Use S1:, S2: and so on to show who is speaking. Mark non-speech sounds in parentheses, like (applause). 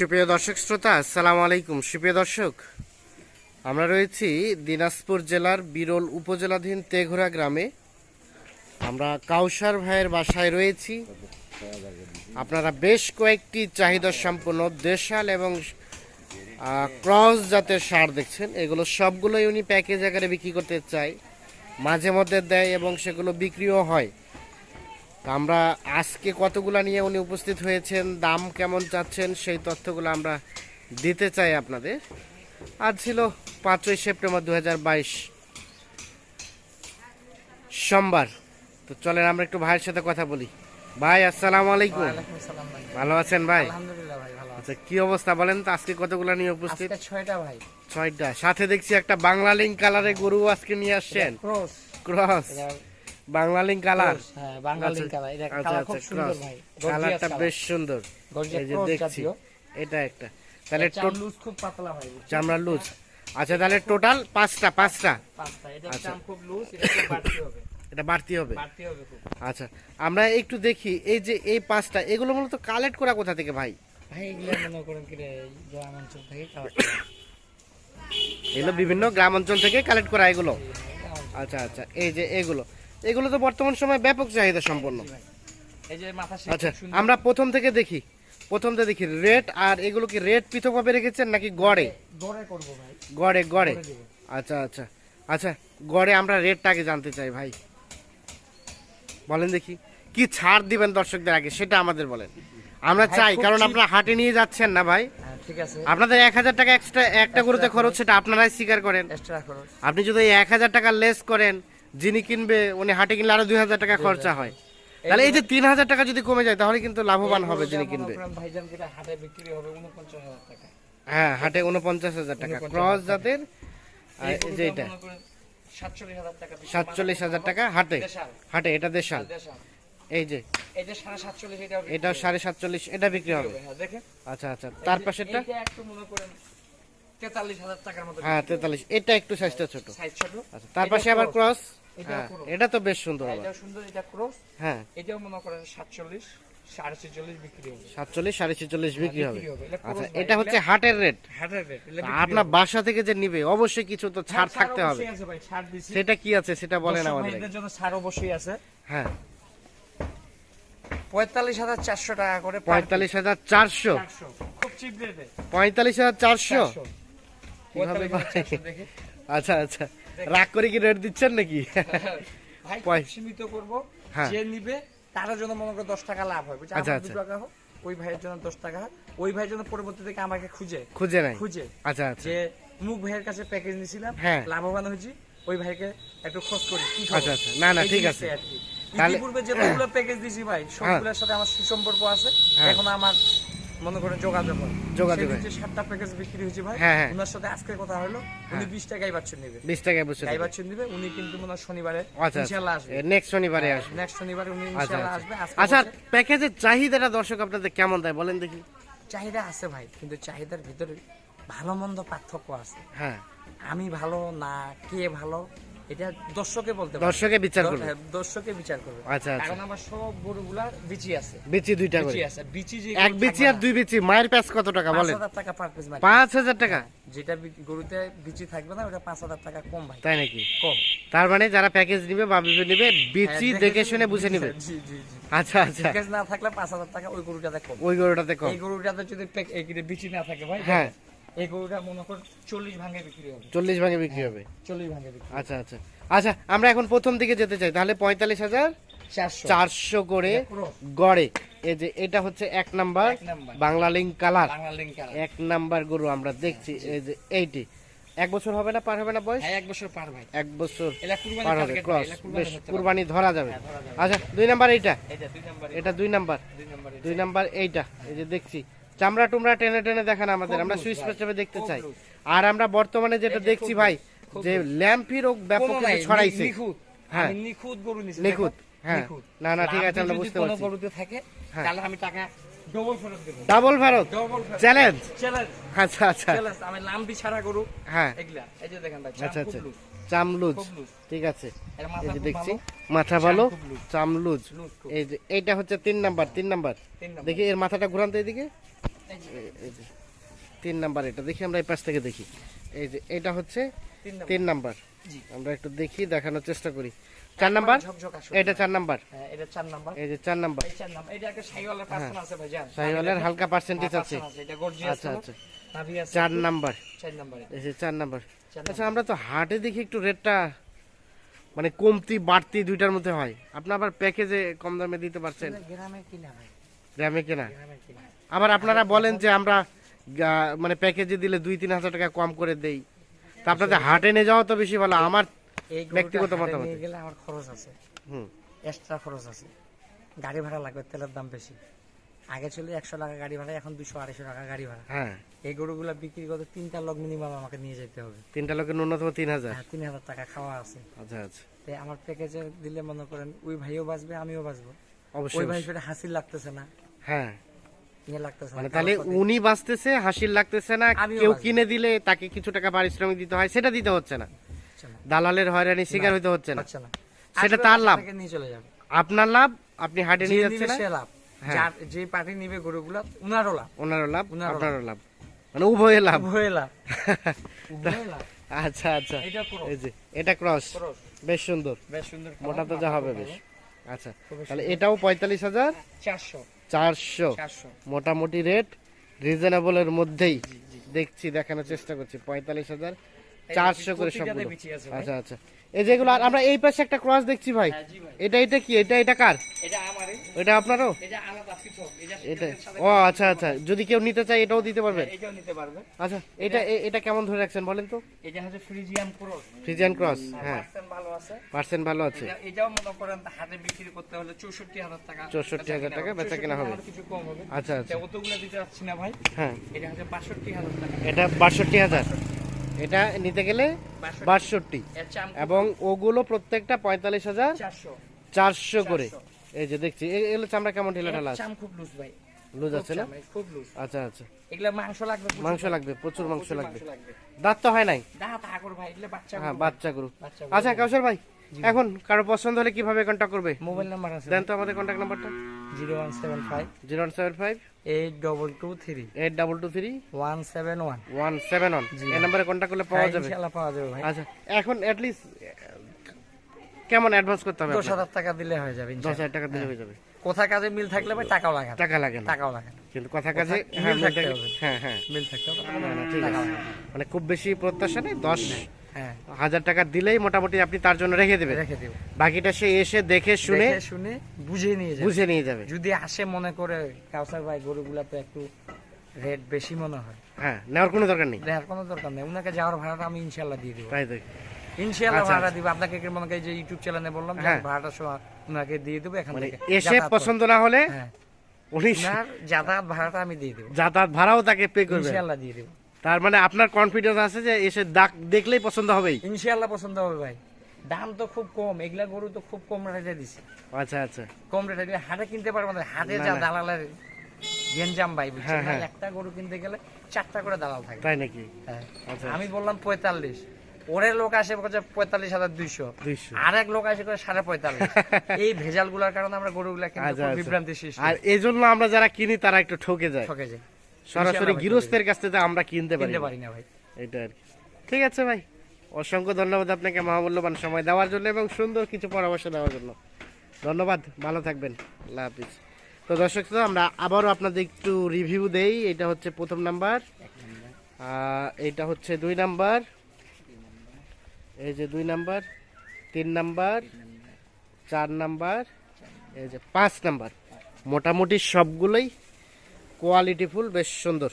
S1: সুপ্রিয় দর্শক শ্রোতা, আসসালামু আলাইকুম। সুপ্রিয় দর্শক, আমরা রয়েছি দিনাজপুর জেলার বিরল উপজেলাধীন তেঘোড়া গ্রামে। আমরা কাউসার ভাইয়ের বাসায় রয়েছি। আপনারা বেশ কয়েকটি চাহিদা সম্পন্ন দেশাল এবং ক্রস জাতের সার দেখছেন। এগুলো সবগুলোই উনি প্যাকেজ আকারে বিক্রি করতে চায়, মাঝে মধ্যে দেয় এবং সেগুলো বিক্রিও হয়। আমরা আজকে কতগুলা নিয়ে উনি উপস্থিত হয়েছেন দাম কেমন চাচ্ছেন সেই তথ্যগুলো আমরা দিতে চাই আপনাদের। আজ ছিল পাঁচই সেপ্টেম্বর দু সোমবার। তো চলেন আমরা একটু ভাইয়ের সাথে কথা বলি। ভাই আসসালামু আলাইকুম। ভালো আছেন ভাই? আচ্ছা কি অবস্থা বলেন তো? আজকে কতগুলা নিয়ে উপস্থিত?
S2: ছয়টা ভাই।
S1: ছয়টা। সাথে দেখছি একটা বাংলা লিঙ্ক কালারে গরু আজকে নিয়ে আসছেন।
S2: Cross
S1: cross Bangla link colour
S2: হ্যাঁ বাঙালি কালার এটা
S1: আচ্ছা
S2: কালার
S1: আচ্ছা
S2: খুব সুন্দর ভাই।
S1: কালারটা বেশ সুন্দর। এই যে দেখছি এটা একটা। তাহলে
S2: লুজ খুব পাতলা ভাই।
S1: চামড়া লুজ আচ্ছা তাহলে টোটাল পাঁচটা পাঁচটা।
S2: পাঁচটা এটা
S1: আচ্ছা।
S2: চাম খুব লুজ এটা বাড়তি হবে।
S1: এটা বাড়তি হবে?
S2: বাড়তি হবে খুব।
S1: আচ্ছা আমরা একটু দেখি এই যে এই পাঁচটা এগুলো মূলত কালেক্ট করা কোথা থেকে ভাই?
S2: ভাই এগুলো মনে করেন কি রে গ্রাম অঞ্চল থেকে খাওয়া
S1: এগুলো বিভিন্ন গ্রাম অঞ্চল থেকে কালেক্ট করা এগুলো? আচ্ছা আচ্ছা এই যে এগুলো। এগুলো তো বর্তমান সময় ব্যাপক চাহিদা সম্পন্ন। আচ্ছা আমরা প্রথম থেকে দেখি। প্রথম থেকে দেখি রেট আর এগুলো কি রেট পৃথকভাবে রেখেছেন নাকি গড়ে?
S2: দৌড়ে করব ভাই।
S1: গড়ে গড়ে। আচ্ছা আচ্ছা আচ্ছা গড়ে আমরা রেটটা আগে জানতে চাই ভাই। বলেন দেখি কি ছাড় দিবেন দর্শকদের আগে সেটা আমাদের বলেন। আমরা চাই কারণ। আপনারা হাটে নিয়ে যাচ্ছেন না ভাই।
S2: হ্যাঁ ঠিক আছে।
S1: আপনাদের এক হাজার টাকা এক্সট্রা একটা গরুতে খরচ সেটা আপনারাই স্বীকার করেন।
S2: এক্সট্রা খরচ।
S1: আপনি যদি এক হাজার টাকা লেস করেন যিনি কিনবে উনি হাটে কিনলে আরও দুই হাজার টাকা খরচা হয়। তাহলে এই যে তিন হাজার টাকা যদি কমে যায় তাহলে কিন্তু লাভবান হবে যিনি কিনবে।
S2: হাটে বিক্রি হবে উনপঞ্চাশ হাজার টাকা।
S1: হ্যাঁ হাটে উনপঞ্চাশ হাজার টাকা। ক্রস জাতের আর
S2: এই
S1: এই যে এটা।
S2: গরুটা মনে করেন 47,000 টাকা বিক্রি
S1: সাতচল্লিশ হাজার টাকা হাটে। হাটে এটা দেশাল। এই যে।
S2: যে সাড়ে সাতচল্লিশ
S1: এটা বিক্রি হবে।
S2: হ্যাঁ,
S1: আচ্ছা আচ্ছা তার পাশেরটা?
S2: একটু মনে করেন টাকার মতো
S1: হ্যাঁ তেতাল্লিশ। এটা একটু সাইজটা ছোট।
S2: সাইজ ছোট।
S1: আচ্ছা তার পাশে আবার ক্রস হ্যাঁ এটা তো বেশ সুন্দর আবার।
S2: সুন্দর এটা ক্রস
S1: হ্যাঁ।
S2: এটাও মনে করেন। এটা
S1: আচ্ছা রেট আপনার বাসা থেকে যে নিবে অবশ্যই কিছু তো ছাড় থাকতে হবে। সেটা কি আছে সেটা বলেন আমাদের
S2: ছাড় অবশ্যই আছে।
S1: হ্যাঁ।
S2: পঁয়তাল্লিশ হাজার চারশো টাকা করে
S1: পঁয়তাল্লিশ হাজার চারশো।
S2: খুব চিপ
S1: পঁয়তাল্লিশ হাজার চারশো। কীভাবে আচ্ছা আচ্ছা রাগ করে কি রেট দিচ্ছেন নাকি
S2: ভাই সীমিত করব
S1: হ্যাঁ।
S2: যে নিবে তার জন্য মনে করো দশ টাকা লাভ হয় বুঝছ?
S1: আচ্ছা, আচ্ছা।
S2: টাকা হোক ওই ভাইয়ের জন্য দশ টাকা ওই ভাইয়ের জন্য পরবর্তী থেকে আমাকে খুঁজে
S1: খুঁজে নাই
S2: খুঁজে
S1: আচ্ছা আচ্ছা
S2: যে মুখ ভাইয়ের কাছে প্যাকেজ নিছিলাম
S1: হ্যাঁ।
S2: লাভবান হয়েছি ওই ভাইকে একটু খোঁজ করি
S1: আচ্ছা, আচ্ছা। না, না, ঠিক আছে।
S2: ইতিপূর্বে যতগুলো প্যাকেজ দিছি ভাই সবগুলোর সাথে আমার সুসম্পর্ক আছে
S1: হ্যাঁ।
S2: এখন আমার মনে করেন যোগাযোগ
S1: যোগাযোগ
S2: যে সাতটা প্যাকেজ বিক্রি হয়েছে ভাই
S1: হ্যাঁ, হ্যাঁ।
S2: ওনার সাথে আজকে কথা হলো উনি বিশ টাকায় বাচ্চা নেবে।
S1: বিশ টাকায় বসে
S2: গাই বাচ্চা নিবে উনি কিন্তু মনে হয় শনিবারে
S1: আচ্ছা
S2: ইনশাআল্লাহ আসবে।
S1: নেক্সট শনিবারে আসবে।
S2: নেক্সট শনিবারে উনি
S1: আচ্ছা
S2: ইনশাআল্লাহ
S1: আচ্ছা।
S2: আসবে।
S1: আচ্ছা প্যাকেজের চাহিদাটা দর্শক আপনাদের কেমন দেয় বলেন দেখি।
S2: চাহিদা আছে ভাই কিন্তু চাহিদার ভিতরে ভালো মন্দ পার্থক্য আছে।
S1: হ্যাঁ।
S2: আমি ভালো না কে ভালো এটা দর্শকে বলতে
S1: দর্শকে বিচার করবে।
S2: হ্যাঁ, দর্শকে বিচার করবে।
S1: আচ্ছা।
S2: কারণ আমার সব গরুগুলা বিচি আছে।
S1: বিচি দুইটা করে।
S2: বিচি আছে। বিচি যে
S1: এক বিচি আর দুই বিচি। মায়ের কত টাকা বলেন?
S2: হাজার টাকা পার পিস
S1: পাঁচ হাজার টাকা?
S2: যেটা গরুতে বিচি থাকবে না ওটা পাঁচ হাজার টাকা কম ভাই।
S1: তাই নাকি?
S2: কম।
S1: তার মানে যারা প্যাকেজ নিবে বা নিবে বিচি
S2: হ্যাঁ,
S1: দেখে শুনে বুঝে নিবে।
S2: জি জি জি।
S1: আচ্ছা আচ্ছা।
S2: প্যাকেজ না থাকলে পাঁচ হাজার টাকা ওই গরুটাতে কম।
S1: ওই গরুটাতে কম।
S2: এই গরুটাতে যদি এই বিচি না থাকে ভাই
S1: হ্যাঁ।
S2: এই গরুটা মনে কর চল্লিশ ভাঙে বিক্রি হবে।
S1: চল্লিশ ভাগে বিক্রি হবে?
S2: চল্লিশ ভাঙে বিক্রি
S1: আচ্ছা আচ্ছা। আচ্ছা আমরা এখন প্রথম দিকে যেতে চাই। তাহলে পঁয়তাল্লিশ হাজার
S2: চারশো।
S1: করে গড়ে। এই যে এটা হচ্ছে এক নাম্বার বাংলা লিঙ্ক কালার। এক নাম্বার গরু আমরা দেখছি এই যে এইটি। এক বছর হবে না পার হবে না বয়স?
S2: হ্যাঁ এক বছর পার ভাই।
S1: এক বছর
S2: কুরবানি
S1: পার হবে ক্রস। বেশ কুরবানি ধরা যাবে।
S2: হ্যাঁ।
S1: আচ্ছা দুই নাম্বার এইটা?
S2: এটা দুই নাম্বার।
S1: দুই নাম্বার এইটা এই যে দেখছি। চামড়া টুমড়া টেনে টেনে দেখান আমাদের আমরা
S2: ভাই,
S1: দেখতে চাই। আর আমরা বর্তমানে যেটা দেখছি ভাই যে ল্যাম্পি রোগ ব্যাপক ছড়াইছে। হ্যাঁ।
S2: আমি নিখুঁত গরু নিছি,
S1: নিখুঁত, হ্যাঁ। না, না, ঠিক আছে, আমরা বুঝতে পারছি।
S2: গরুতে থাকে,
S1: হ্যাঁ।
S2: তাহলে আমি টাকা।
S1: ডাবল ভারত
S2: ফেরত।
S1: চ্যালেঞ্জ আচ্ছা আচ্ছা।
S2: আমি লাম্বি ছাড়া গরু,
S1: হ্যাঁ।
S2: এগুলা। এই যে দেখেন ভাই,
S1: আচ্ছা আচ্ছা। চামলুজ। ঠিক আছে। এই
S2: মাথা
S1: যে দেখছি
S2: ভালো,
S1: মাথা ভালো চামলুজ। এই যে এইটা হচ্ছে তিন নাম্বার। তিন নাম্বার। দেখি এর মাথাটা ঘুরান তো এদিকে। এই যে তিন নাম্বার এটা। দেখি আমরা এই পাশ থেকে দেখি। এই যে এটা হচ্ছে
S2: তিন নাম্বার।
S1: আমরা একটু দেখি দেখানোর চেষ্টা করি। চার নাম্বার? এটা চার নাম্বার।
S2: হ্যাঁ, এটা চার নাম্বার।
S1: এই যে চার নাম্বার।
S2: এটা একটা পার্সেন্ট আছে ভাই জান
S1: হালকা পার্সেন্টেজ
S2: হ্যাঁ,
S1: আছে।
S2: এটা গর্জিয়াস
S1: আচ্ছা আচ্ছা। চার নাম্বার।
S2: চার নাম্বার
S1: এই যে চার নাম্বার। আচ্ছা আমরা তো হাটে দেখি একটু রেটটা মানে কমতি বাড়তি দুইটার মধ্যে হয়। আপনি আবার প্যাকেজে কম দামে দিতে পারছেন।
S2: গ্রামে কেনা?
S1: গ্রামে কিনা। আবার আপনারা বলেন যে আমরা মানে প্যাকেজে দিলে দুই তিন হাজার টাকা কম করে দেই। তা আপনাদের হাটে নিয়ে যাওয়া তো বেশি ভালো আমার ব্যক্তিগত মতামত।
S2: গেলে আমার খরচ আছে।
S1: হুম।
S2: এক্সট্রা খরচ আছে। গাড়ি ভাড়া লাগবে তেলের দাম বেশি। আগে ছিল একশো টাকা গাড়ি ভাড়া এখন দুশো আড়াইশো টাকা গাড়ি ভাড়া।
S1: হ্যাঁ।
S2: এই গরুগুলা বিক্রি করতে তিনটা লোক মিনিমাম আমাকে নিয়ে যেতে হবে।
S1: তিনটা লোকের ন্যূনতম তিন হাজার?
S2: হ্যাঁ তিন হাজার টাকা খাওয়া আছে।
S1: আচ্ছা আচ্ছা।
S2: তাই আমার প্যাকেজে দিলে মনে করেন ওই ভাইও বাঁচবে আমিও বাঁচবো।
S1: অবশ্যই ওই
S2: ভাই সেটা হাসির লাগতেছে না।
S1: হ্যাঁ। মানে তাহলে উনি বাঁচতেছে হাসির লাগতেছে না কেউ। কিনে দিলে তাকে কিছু টাকা পারিশ্রমিক দিতে হয় সেটা দিতে হচ্ছে না। দালালের হয়রানি শিকার হইতে হচ্ছে না। সেটা তার লাভ। আপনার লাভ আপনি হাটে নিয়ে যাচ্ছেন
S2: লাভ।
S1: হ্যাঁ।
S2: যে পার্টি নিবে গরুগুলা লাভ।
S1: ওনারও লাভ আপনারও লাভ। মানে উভয়ের লাভ।
S2: উভয় (laughs) লাভ।
S1: আচ্ছা আচ্ছা।
S2: এটা
S1: এই যে এটা ক্রস। বেশ সুন্দর।
S2: বেশ সুন্দর
S1: মোটা তো যা হবে বেশ। আচ্ছা তাহলে এটাও পঁয়তাল্লিশ হাজার?
S2: চারশো।
S1: চারশো। মোটামুটি রেট রিজনেবলের মধ্যেই দেখছি দেখানোর চেষ্টা করছি। পঁয়তাল্লিশ হাজার চারশো করে
S2: সব
S1: সবগুলো। আচ্ছা আচ্ছা। এই যেগুলো আর আমরা এই পাশে একটা ক্রস দেখছি ভাই।
S2: হ্যাঁ, ভাই।
S1: এটা এটা কি? এটা এটা কার?
S2: এটা আমারই।
S1: এটা আপনারও?
S2: এটা এটা।
S1: ও আচ্ছা আচ্ছা। যদি কেউ নিতে চায় এটাও দিতে পারবেন?
S2: এটাও নিতে পারবে
S1: আচ্ছা এটা এটা কেমন ধরে রাখছেন বলেন তো?
S2: এটা হচ্ছে ফ্রিজিয়ান ক্রস
S1: ফ্রিজিয়ান ক্রস হ্যাঁ
S2: পার্সেন্ট ভালো আছে।
S1: পার্সেন্ট ভালো আছে।
S2: এটাও মনে করেন বিক্রি করতে হলে চৌষট্টি হাজার টাকা
S1: 64,000 টাকা বেচা কেনা হবে।
S2: কিছু কম হবে।
S1: আচ্ছা আচ্ছা।
S2: দিতে না ভাই।
S1: হ্যাঁ।
S2: এটা হচ্ছে বাষট্টি হাজার টাকা।
S1: এটা নিতে গেলে
S2: বাষট্টি।
S1: এবং ওগুলো প্রত্যেকটা পঁয়তাল্লিশ হাজার
S2: চারশো।
S1: করে।
S2: 400
S1: এই যে দেখছি এগুলো চামড়া কেমন ঢিলা ঢালা আছে?
S2: চাম খুব লুজ ভাই।
S1: লুজ আছে না?
S2: খুব লুজ
S1: আচ্ছা আচ্ছা।
S2: এগুলা মাংস লাগবে
S1: মাংস লাগবে প্রচুর মাংস লাগবে। দাঁত তো হয় নাই?
S2: দাঁত আগর ভাই এগুলা বাচ্চা
S1: হ্যাঁ বাচ্চা গরু। আচ্ছা কাউসার ভাই এখন কারও পছন্দ হলে কীভাবে কন্ট্যাক্ট করবে?
S2: মোবাইল নাম্বার আছে
S1: দেন তো আমাদের কন্ট্যাক্ট নাম্বারটা।
S2: Zero one seven five.
S1: Zero one seven five.
S2: Eight double two three.
S1: Eight double two three.
S2: One seven one.
S1: One seven one. এই নাম্বারে কন্ট্যাক্ট করলে পাওয়া যাবে।
S2: ইনশাল্লাহ পাওয়া যাবে ভাই।
S1: আচ্ছা এখন অ্যাটলিস্ট কেমন অ্যাডভান্স করতে হবে
S2: দশ? হাজার টাকা দিলে হয়ে যাবে
S1: দশ। হাজার টাকা দিলে হয়ে যাবে।
S2: কোথায় কাজে মিল থাকলে ভাই টাকাও লাগে
S1: টাকা লাগে
S2: টাকাও লাগে
S1: কিন্তু কথা কাজে হ্যাঁ
S2: মিল
S1: মিল
S2: থাকতে হবে।
S1: হ্যাঁ হ্যাঁ।
S2: মিল থাকতে হবে।
S1: ঠিক আছে। মানে খুব বেশি প্রত্যাশা নেই। দশ
S2: হ্যাঁ
S1: হাজার টাকা দিলেই মোটামুটি আপনি তার জন্য রেখে দেবেন।
S2: রেখে দিব।
S1: বাকিটা সে এসে দেখে শুনে
S2: শুনে বুঝে নিয়ে যাবে।
S1: বুঝে নিয়ে যাবে।
S2: যদি আসে মনে করে কাউসার ভাই গরুগুলা তো একটু রেট বেশি মনে হয়।
S1: হ্যাঁ নেওয়ার কোনো দরকার নেই।
S2: দেখার কোনো দরকার নেই। ওনাকে যাওয়ার ভাড়াটা আমি ইনশাল্লাহ দিয়ে দিব।
S1: তাই দেখ।
S2: ইনশাল্লাহ
S1: আচ্ছা,
S2: ভাড়া দিব। আপনাকে মনে করি যে ইউটিউব চ্যানেলে বললাম যে
S1: হ্যাঁ।
S2: ভাড়াটা সহ ওনাকে দিয়ে দেবো এখান
S1: মানে
S2: থেকে।
S1: এসে পছন্দ না হলে
S2: হ্যাঁ।
S1: উনি
S2: যাতায়াত ভাড়াটা আমি দিয়ে দেবো।
S1: যাতায়াত ভাড়াও তাকে পে করবে
S2: ইনশাল্লাহ দিয়ে দেবো।
S1: তার মানে আপনার কনফিডেন্স আছে যে এসে দাগ দেখলেই পছন্দ হবেই?
S2: ইনশাল্লাহ পছন্দ হবে ভাই। দাম তো খুব কম এগুলা গরু তো খুব কম রেটে দিছে।
S1: আচ্ছা আচ্ছা।
S2: কম রেটে দিলে হাটে কিনতে পারব না হাটে যা। দালালের গেঞ্জাম ভাই বুঝছেন
S1: হ্যাঁ।
S2: একটা গরু কিনতে গেলে চারটা করে দালাল থাকে।
S1: তাই নাকি। আচ্ছা
S2: আমি বললাম পঁয়তাল্লিশ। ওরে লোক আসে বলছে পঁয়তাল্লিশ হাজার দুইশো। আরেক লোক আসে করে সাড়ে পঁয়তাল্লিশ। (laughs) এই ভেজালগুলার কারণে আমরা গরুগুলা
S1: আচ্ছা, আচ্ছা।
S2: বিভ্রান্তি সৃষ্টি
S1: আর এই জন্য আমরা যারা কিনি তারা একটু ঠকে যায়।
S2: ঠকে যায়।
S1: সরাসরি গৃহস্থের কাছ থেকে আমরা কিনতে পারি না।
S2: ভাই।
S1: এটা আর কি। ঠিক আছে ভাই। অসংখ্য ধন্যবাদ আপনাকে মহামূল্যবান সময় দেওয়ার জন্য এবং সুন্দর কিছু পরামর্শ দেওয়ার জন্য। ধন্যবাদ ভালো থাকবেন। আল্লাহ হাফিজ। তো দর্শক আমরা আবারও আপনাদের একটু রিভিউ দেই। এটা হচ্ছে প্রথম নাম্বার এটা হচ্ছে দুই নাম্বার এই যে দুই নাম্বার, তিন নাম্বার, চার নাম্বার, এই যে পাঁচ নাম্বার। মোটামুটি সবগুলোই কোয়ালিটিফুল বেশ সুন্দর।